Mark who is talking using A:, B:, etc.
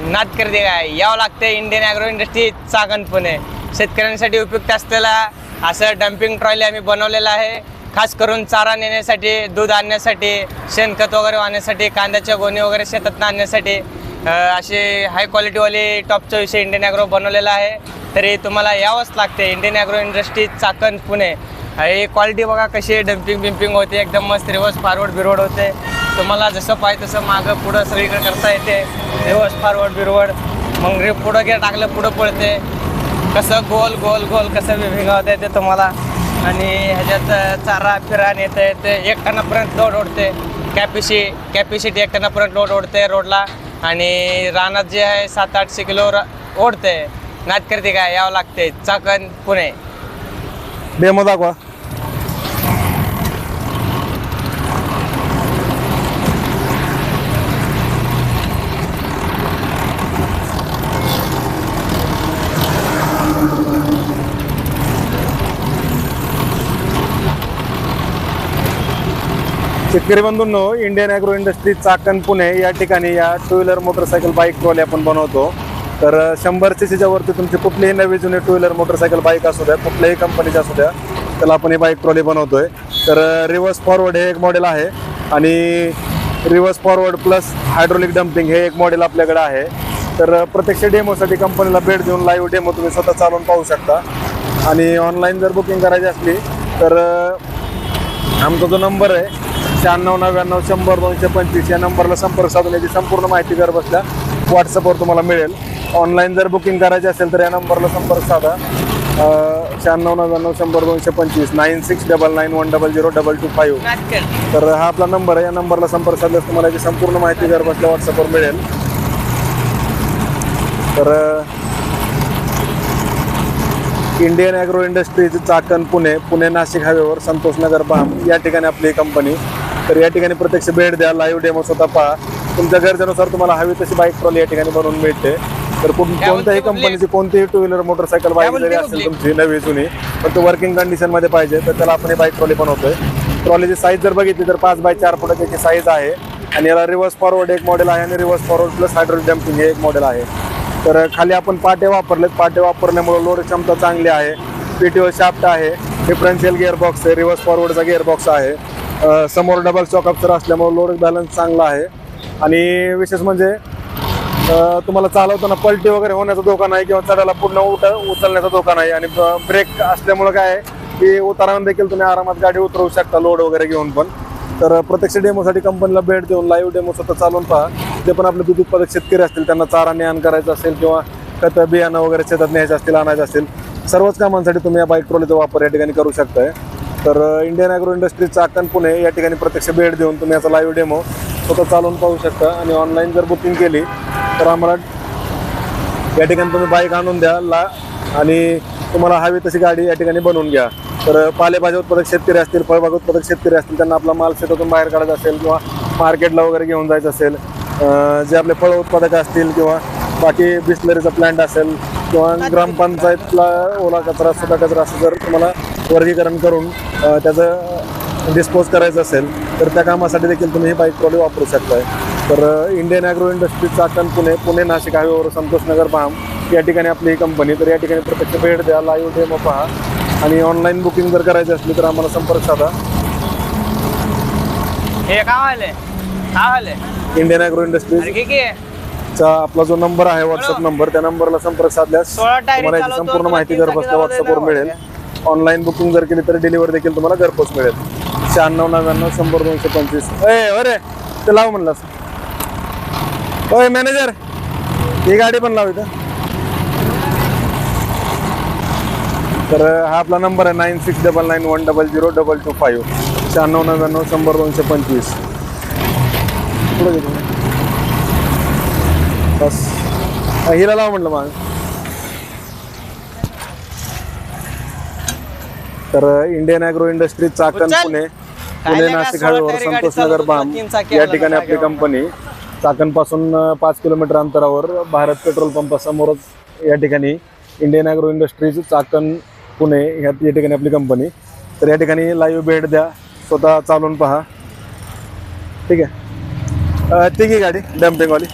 A: नाद करते काय? यावं लागतं Indian agro industry Chakan Pune शेतकऱ्यांसाठी उपयुक्त असलेला असं डम्पिंग ट्रॉली आम्ही बनवलेलं आहे. खास करून चारा नेण्यासाठी दूध आणण्यासाठी शेणखत वगैरे आणण्यासाठी कांद्याच्या गोणी वगैरे शेतात आणण्यासाठी अशी असे हाय क्वालिटीवाली टॉपचा विषय इंडियन ॲग्रो बनवलेला आहे. तरी तुम्हाला यावंच लागते Indian agro industry Chakan Pune ही क्वालिटी बघा कशी डम्पिंग बिम्पिंग होते. एकदम मस्त रिवर्स फॉरवर्ड बिरवर्ड होते. तुम्हाला जसं पाहिजे तसं मागं पुढं सगळीकडे करता येते. रिवर्स फॉरवर्ड बिरवर्ड मग रे पुढं गे टाकलं पुढं पळते. कसं गोल गोल गोल कसं विभिंगा येते तुम्हाला. आणि ह्याच्यात चारा फिरा नेता येते एक टनापर्यंत लोड ओढते. कॅपॅसिटी कॅपॅसिटी एक टनापर्यंत लोड ओढते रोडला आणि रानात जे आहे सात आठशे किलो र- ओढते. नाद करते काय यावं लागते. चाकण पुणे.
B: डेमो दाखवा. शेतकरी बंधूंनो Indian agro industry Chakan Pune या ठिकाणी या two wheeler motorcycle bike trolley आपण बनवतो. तर शंभर सी सीच्या वरती तुमची कुठलीही नवी जुनी टू व्हीलर मोटरसायकल बाईक असू द्या कुठल्याही कंपनीच्या असू द्या त्याला आपण ही बाईक ट्रॉली बनवतोय. तर रिव्हर्स फॉरवर्ड हे एक मॉडेल आहे आणि reverse forward plus hydraulic dumping हे एक मॉडेल आपल्याकडे आहे. तर प्रत्यक्ष डेमोसाठी कंपनीला भेट देऊन लाईव्ह डेमो तुम्ही स्वतः चालवून पाहू शकता. आणि ऑनलाईन जर बुकिंग करायची असली तर आमचा जो नंबर आहे शहाण्णव नव्याण्णव शंभर दोनशे पंचवीस या नंबरला संपर्क साधून याची संपूर्ण माहिती घर बसल्या व्हॉट्सअपवर तुम्हाला मिळेल. ऑनलाईन जर बुकिंग करायची असेल तर या नंबरला संपर्क साधा. शहाण्णव नव्याण्णव शंभर दोनशे पंचवीस nine six double nine one double zero double two five तर हा आपला नंबर आहे. या नंबरला संपर्क साधल्यास तुम्हाला याची संपूर्ण माहिती घर बसल्या व्हॉट्सअपवर मिळेल. तर Indian agro industries Chakan Pune Pune Nashik हायवेवर संतोष नगर बाम या ठिकाणी आपली कंपनी तर या ठिकाणी प्रत्यक्ष भेट द्या लाईव्ह डेमो स्वतः पहा. तुमच्या गरजेनुसार तुम्हाला हवी तशी बाईक ट्रॉली या ठिकाणी बनवून मिळते. तर कोणत्याही कंपनीची कोणतीही टू व्हीलर मोटरसायकल बाईक जरी असेल? तुमची नवी जुनी पण तो वर्किंग कंडिशनमध्ये पाहिजे तर त्याला आपण ही बाईक ट्रॉली बनवतोय. ट्रॉलीची साईज जर बघितली तर पाच बाय चार फुटाची याची साईज आहे. आणि याला रिव्हर्स फॉरवर्ड एक मॉडेल आहे आणि reverse forward plus hydraulic dumping हे एक मॉडेल आहे. तर खाली आपण पाटे वापरलेत. पाटे वापरल्यामुळे लोड क्षमता चांगली आहे. पीटीओ शाफ्ट आहे. डिफरन्शियल गिअर बॉक्स आहे. रिव्हर्स फॉरवर्डचा गिअर बॉक्स आहे. समोर डबल चॉकअपचं असल्यामुळे लोड बॅलन्स चांगला आहे. आणि विशेष म्हणजे तुम्हाला चालवताना पलटी वगैरे होण्याचा धोका नाही किंवा चढायला पूर्ण उठ उचलण्याचा धोका नाही. आणि ब्रेक असल्यामुळे काय आहे की उतारानं देखील तुम्ही आरामात गाडी उतरवू शकता लोड वगैरे घेऊन पण. तर प्रत्यक्ष डेमोसाठी कंपनीला भेट देऊन लाईव्ह डेमो स्वतः चालवून पहा. जे पण आपले दूध उत्पादक शेतकरी असतील त्यांना चारा नेहान करायचं असेल किंवा खत बियाणं वगैरे शेतात न्यायचं असतील आणायचं असेल सर्वच कामांसाठी तुम्ही या बाईक ट्रॉलीचा वापर या ठिकाणी करू शकताय. तर Indian agro industry Chakan Pune या ठिकाणी प्रत्यक्ष भेट देऊन तुम्ही याचा लाईव्ह डेमो स्वतः चालवून पाहू शकता. आणि ऑनलाईन जर बुकिंग केली तर आम्हाला या ठिकाणी तुम्ही बाईक आणून द्या ला आणि तुम्हाला हवी तशी गाडी या ठिकाणी बनवून घ्या. तर पालेभाज्या उत्पादक शेतकरी असतील फळबाग उत्पादक शेतकरी असतील त्यांना आपला माल शेतातून बाहेर काढायचा असेल किंवा मार्केटला वगैरे घेऊन जायचं असेल जे आपले फळ उत्पादक असतील किंवा बाकी बिस्लरीचा प्लांट असेल किंवा ग्रामपंचायतला ओला कचरा सुका कचरा असं जर तुम्हाला वर्गीकरण करून त्याचं डिस्पोज करायचं असेल तर त्या कामासाठी देखील तुम्ही ही बाईक ट्रॉली वापरू शकताय. तर Indian agro industry Chakan Pune Pune Nashik हायवेवर संतोष नगर बाम या ठिकाणी आपली ही कंपनी तर या ठिकाणी प्रत्यक्ष भेट द्या लाईव्ह डेमो पहा. आणि ऑनलाईन बुकिंग जर करायची असली तर आम्हाला संपर्क साधा.
A: हे काय
B: इंडियन ॲग्रो इंडस्ट्रीज चा आपला जो नंबर आहे व्हॉट्सअप नंबर त्या नंबरला संपर्क साधल्यास तुम्हाला याची संपूर्ण माहिती घर बसल्या व्हॉट्सअपवर मिळेल. ऑनलाईन बुकिंग जर केली तर डिलिव्हरी देखील तुम्हाला घरपोच मिळेल. शहाण्णव नव्याण्णव शंभर दोनशे पंचवीस. ए अरे ते लाव म्हणलास होय मॅनेजर ही गाडी पण लाव इथं. तर हा आपला नंबर आहे nine six double nine one double zero double two five शहाण्णव नव्याण्णव शंभर दोनशे पंचवीस. पुढे बस. हिला लाव म्हटलं मग. तर Indian agro industry Chakan. Pune. Pune Nashik हायवेवर संतोष नगर बाम या ठिकाणी आपली. कंपनी चाकणपासून पाच किलोमीटर अंतरावर भारत पेट्रोल पंपासमोरच या ठिकाणी Indian agro industries Chakan Pune ह्या या ठिकाणी आपली कंपनी तर या ठिकाणी लाईव्ह भेट द्या. स्वतः चालून पहा. ठीक आहे. ती घे गाडी. डम्पिंगवाली.